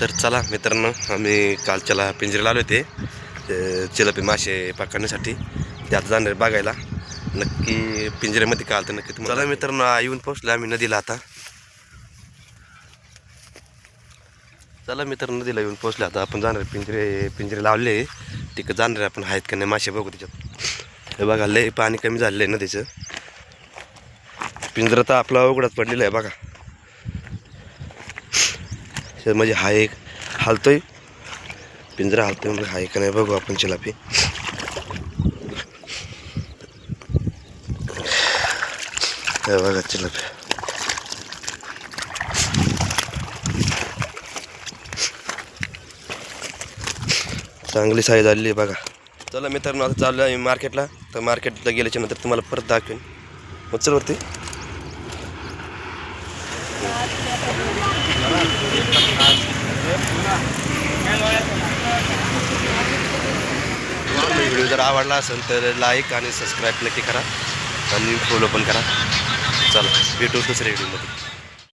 तर चला मित्रांनो आम्ही कालच्याला पिंजऱ्याला आलो होते. चिलपी मासे पकडण्यासाठी ते आता जाणार बघायला. नक्की पिंजऱ्यामध्ये काल तर नक्की तुम्हाला चला मित्रांनो येऊन पोहोचलो आम्ही नदीला आता. चला मित्रांनो नदीला येऊन पोहोचले आता. आपण जाणार पिंजरे पिंजरे लावले. तिकडे जाणार आहे आपण आहेत का नाही मासे बघू त्याच्यात. हे बघा लय पाणी कमी झालेलं आहे नदीचं. पिंजरा तर आपला उघडात पडलेला आहे बघा. म्हणजे हा एक हालतोय. पिंजरा हालतोय म्हणजे हा एक नाही बघू आपण चिलापी. हे बघा चिलापी. चांगली साईज आलेली आहे बघा. चला मित्रांनो आता चाललो आहे मार्केटला. तर मार्केटला गेल्याच्यानंतर तुम्हाला परत दाखवेन. मग चल वरती. जर आवडला असेल तर लाईक आणि सबस्क्राईब नक्की करा. आणि फॉलो पण करा. चला भेटू दुसऱ्या व्हिडिओमध्ये